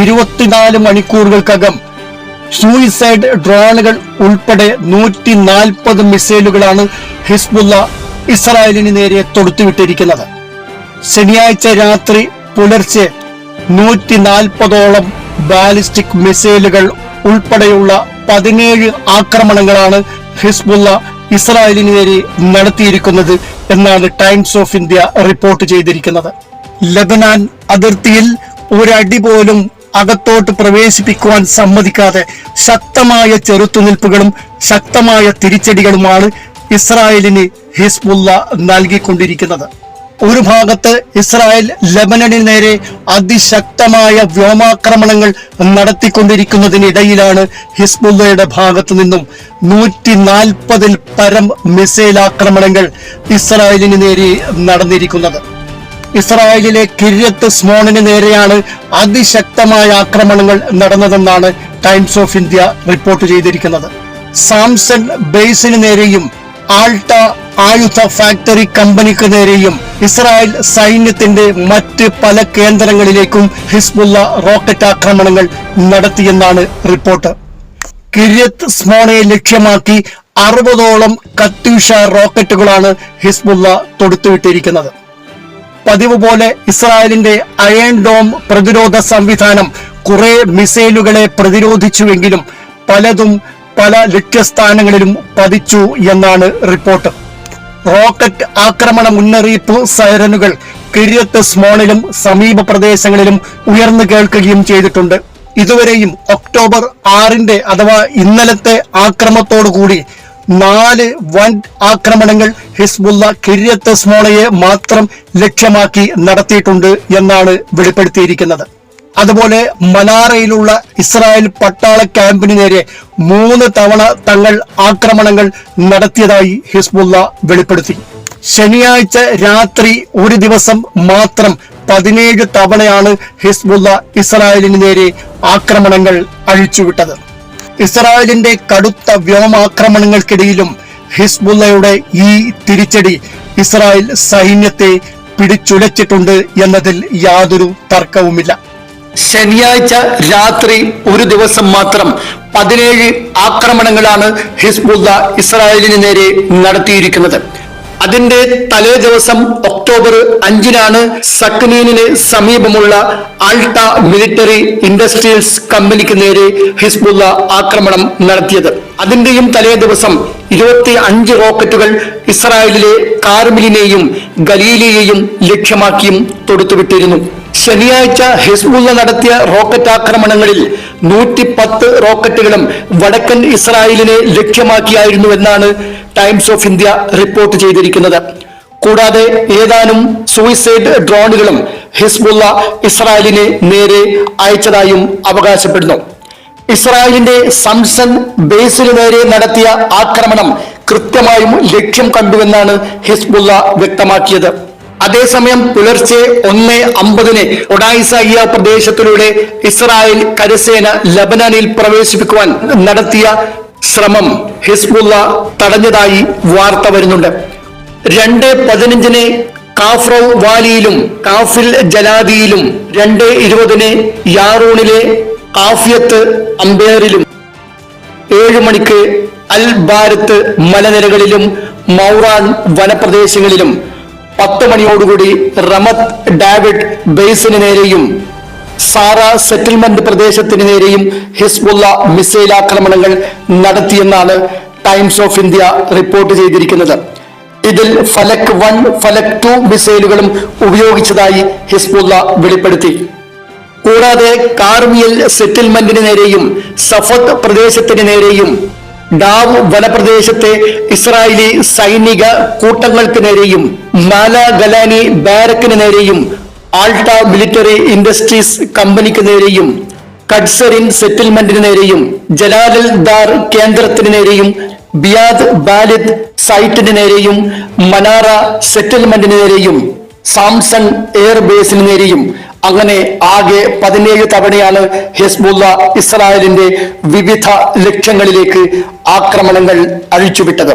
ഇരുപത്തിനാല് മണിക്കൂറുകൾക്കകം സൂയിസൈഡ് ഡ്രോണുകൾ ഉൾപ്പെടെ നൂറ്റി നാൽപ്പത് മിസൈലുകളാണ് ഹിസ്ബുല്ല ഇസ്രായേലിന് നേരെ തൊടുത്തുവിട്ടിരിക്കുന്നത്. ശനിയാഴ്ച രാത്രി പുലർച്ചെ നൂറ്റി നാൽപ്പതോളം ബാലിസ്റ്റിക് മിസൈലുകൾ ഉൾപ്പെടെയുള്ള പതിനേഴ് ആക്രമണങ്ങളാണ് ഹിസ്ബുല്ല ഇസ്രായേലിന് നേരെ നടത്തിയിരിക്കുന്നത് എന്നാണ് ടൈംസ് ഓഫ് ഇന്ത്യ റിപ്പോർട്ട് ചെയ്തിരിക്കുന്നത്. ലബനാൻ അതിർത്തിയിൽ ഒരടി പോലും അകത്തോട്ട് പ്രവേശിപ്പിക്കുവാൻ സമ്മതിക്കാതെ ശക്തമായ ചെറുത്തുനിൽപ്പുകളും ശക്തമായ തിരിച്ചടികളുമാണ് ഇസ്രായേലിന് ഹിസ്ബുല്ല നൽകിക്കൊണ്ടിരിക്കുന്നത്. ഒരു ഭാഗത്ത് ഇസ്രായേൽ ലബനന് നേരെ അതിശക്തമായ വ്യോമാക്രമണങ്ങൾ നടത്തിക്കൊണ്ടിരിക്കുന്നതിനിടയിലാണ് ഹിസ്ബുല്ലയുടെ ഭാഗത്തു നിന്നും നൂറ്റി നാൽപ്പതിൽ പരം മിസൈൽ ആക്രമണങ്ങൾ ഇസ്രായേലിന് നേരെ നടന്നിരിക്കുന്നത്. ഇസ്രായേലിലെ കിര്യത്ത് സ്മോണിന് നേരെയാണ് അതിശക്തമായ ആക്രമണങ്ങൾ നടന്നതെന്നാണ് ടൈംസ് ഓഫ് ഇന്ത്യ റിപ്പോർട്ട് ചെയ്തിരിക്കുന്നത്. സാംസൺ ബേസിന് നേരെയും ആൾട്ട ആയുധ ഫാക്ടറി കമ്പനിക്ക് നേരെയും ഇസ്രായേൽ സൈന്യത്തിന്റെ മറ്റ് പല കേന്ദ്രങ്ങളിലേക്കും ഹിസ്ബുള്ള റോക്കറ്റ് ആക്രമണങ്ങൾ നടത്തിയെന്നാണ് റിപ്പോർട്ട്. കിരിയത്ത് സ്മോണയെ ലക്ഷ്യമാക്കി അറുപതോളം കത്യൂഷ റോക്കറ്റുകളാണ് ഹിസ്ബുള്ള തൊടുത്തുവിട്ടിരിക്കുന്നത്. പതിവ് പോലെ ഇസ്രായേലിന്റെ അയൺ ഡോം പ്രതിരോധ സംവിധാനം കുറെ മിസൈലുകളെ പ്രതിരോധിച്ചുവെങ്കിലും പലതും പല ലക്ഷ്യസ്ഥാനങ്ങളിലും പതിച്ചു എന്നാണ് റിപ്പോർട്ട്. റോക്കറ്റ് ആക്രമണ മുന്നറിയിപ്പ് സൈറനുകൾ കിര്യത്ത് സ്മോണിലും സമീപ പ്രദേശങ്ങളിലും ഉയർന്നു കേൾക്കുകയും ചെയ്തിട്ടുണ്ട്. ഇതുവരെയും ഒക്ടോബർ ആറിന്റെ അഥവാ ഇന്നലത്തെ ആക്രമത്തോടുകൂടി നാല് വൻ ആക്രമണങ്ങൾ ഹിസ്ബുള്ള കിര്യത്ത് സ്മോളയെ മാത്രം ലക്ഷ്യമാക്കി നടത്തിയിട്ടുണ്ട് എന്നാണ് വെളിപ്പെടുത്തിയിരിക്കുന്നത്. അതുപോലെ മനാറയിലുള്ള ഇസ്രായേൽ പട്ടാള ക്യാമ്പിന് നേരെ മൂന്ന് തവണ തങ്ങൾ ആക്രമണങ്ങൾ നടത്തിയതായി ഹിസ്ബുള്ള വെളിപ്പെടുത്തി. ശനിയാഴ്ച രാത്രി ഒരു ദിവസം മാത്രം പതിനേഴ് തവണയാണ് ഹിസ്ബുള്ള ഇസ്രായേലിന് നേരെ ആക്രമണങ്ങൾ അഴിച്ചുവിട്ടത്. ഇസ്രായേലിന്റെ കടുത്ത വ്യോമാക്രമണങ്ങൾക്കിടയിലും ഹിസ്ബുള്ളയുടെ ഈ തിരിച്ചടി ഇസ്രായേൽ സൈന്യത്തെ പിടിച്ചുലച്ചിട്ടുണ്ട് എന്നതിൽ യാതൊരു തർക്കവുമില്ല. ശനിയാഴ്ച രാത്രി ഒരു ദിവസം മാത്രം പതിനേഴ് ആക്രമണങ്ങളാണ് ഹിസ്ബുള്ള ഇസ്രായേലിന് നേരെ നടത്തിയിരിക്കുന്നത്. അതിന്റെ തലേ ദിവസം ഒക്ടോബർ അഞ്ചിനാണ് സക്നീനിന് സമീപമുള്ള ആൾട്ട മിലിറ്ററി ഇൻഡസ്ട്രിയൽസ് കമ്പനിക്ക് നേരെ ഹിസ്ബുള്ള ആക്രമണം നടത്തിയത്. അതിന്റെയും തലേ ദിവസം ഇരുപത്തി അഞ്ച് റോക്കറ്റുകൾ ഇസ്രായേലിലെ കാർമിലിനെയും ഗലീലിയെയും ലക്ഷ്യമാക്കിയും തൊടുത്തുവിട്ടിരുന്നു. ശനിയാഴ്ച ഹിസ്ബുള്ള നടത്തിയ റോക്കറ്റ് ആക്രമണങ്ങളിൽ നൂറ്റി പത്ത് റോക്കറ്റുകളും വടക്കൻ ഇസ്രായേലിനെ ലക്ഷ്യമാക്കിയായിരുന്നുവെന്നാണ് ടൈംസ് ഓഫ് ഇന്ത്യ റിപ്പോർട്ട് ചെയ്തിരിക്കുന്നത്. കൂടാതെ ഏതാനും സൂയിസൈഡ് ഡ്രോണുകളും ഹിസ്ബുള്ള ഇസ്രായേലിന് നേരെ അയച്ചതായും അവകാശപ്പെടുന്നു. ഇസ്രായേലിന്റെ സംസൺ ബേസിന് നേരെ നടത്തിയ ആക്രമണം കൃത്യമായും ലക്ഷ്യം കണ്ടുവെന്നാണ് ഹിസ്ബുള്ള വ്യക്തമാക്കിയത്. അതേസമയം പുലർച്ചെ ഒന്ന് അമ്പതിന് ഒഡായിസയ്യ പ്രദേശത്തിലൂടെ ഇസ്രായേൽ കരസേന ലബനാനിൽ പ്രവേശിപ്പിക്കുവാൻ നടത്തിയ ശ്രമം ഹിസ്ബുള്ള തടഞ്ഞതായി വാർത്ത വരുന്നുണ്ട്. രണ്ട് പതിനഞ്ചിന് കാഫ്രോ വാലിയിലും കാഫിൽ ജലാദിയിലും രണ്ട് ഇരുപതിന് യാറൂണിലെ കാഫിയത്ത് അമ്പേറിലും ഏഴു മണിക്ക് അൽ ഭാരത്ത് മലനിരകളിലും മൗറാൻ വനപ്രദേശങ്ങളിലും പത്ത് മണിയോടുകൂടി റമത് ഡാവിഡ് ബേസിന് നേരെയും സാറ സെറ്റിൽമെന്റ് പ്രദേശത്തിന് നേരെയും ഹിസ്ബുള്ള മിസൈൽ ആക്രമണങ്ങൾ നടത്തിയെന്നാണ് ടൈംസ് ഓഫ് ഇന്ത്യ റിപ്പോർട്ട് ചെയ്തിരിക്കുന്നത്. ഇതിൽ ഫലക് വൺ ഫലക് ടു മിസൈലുകളും ഉപയോഗിച്ചതായി ഹിസ്ബുള്ള വെളിപ്പെടുത്തി. കൂടാതെ കാർമിയൽ സെറ്റിൽമെന്റിന് നേരെയും സഫത് പ്രദേശത്തിന് നേരെയും ഡാവ് വനപ്രദേശത്തെ ഇസ്രായേലി സൈനിക കൂട്ടങ്ങൾക്ക് നേരെയും മാല ഗലാനി ബാരക്കിന് നേരെയും ആൾട്ട മിലിറ്ററി ഇൻഡസ്ട്രീസ് കമ്പനിക്ക് നേരെയും കഡ്സറിൻ സെറ്റിൽമെന്റിന് നേരെയും ജലാലൽ ദാർ കേന്ദ്രത്തിന് നേരെയും ബിയാദ് ബാലിദ് സൈറ്റിന് നേരെയും മനാറ സെറ്റിൽമെന്റിന് നേരെയും സാംസൺ എയർബേസിന് നേരെയും അങ്ങനെ ആകെ പതിനേഴ് തവണയാണ് ഹിസ്ബുള്ള ഇസ്രായേലിന്റെ വിവിധ ലക്ഷ്യങ്ങളിലേക്ക് ആക്രമണങ്ങൾ അഴിച്ചുവിട്ടത്.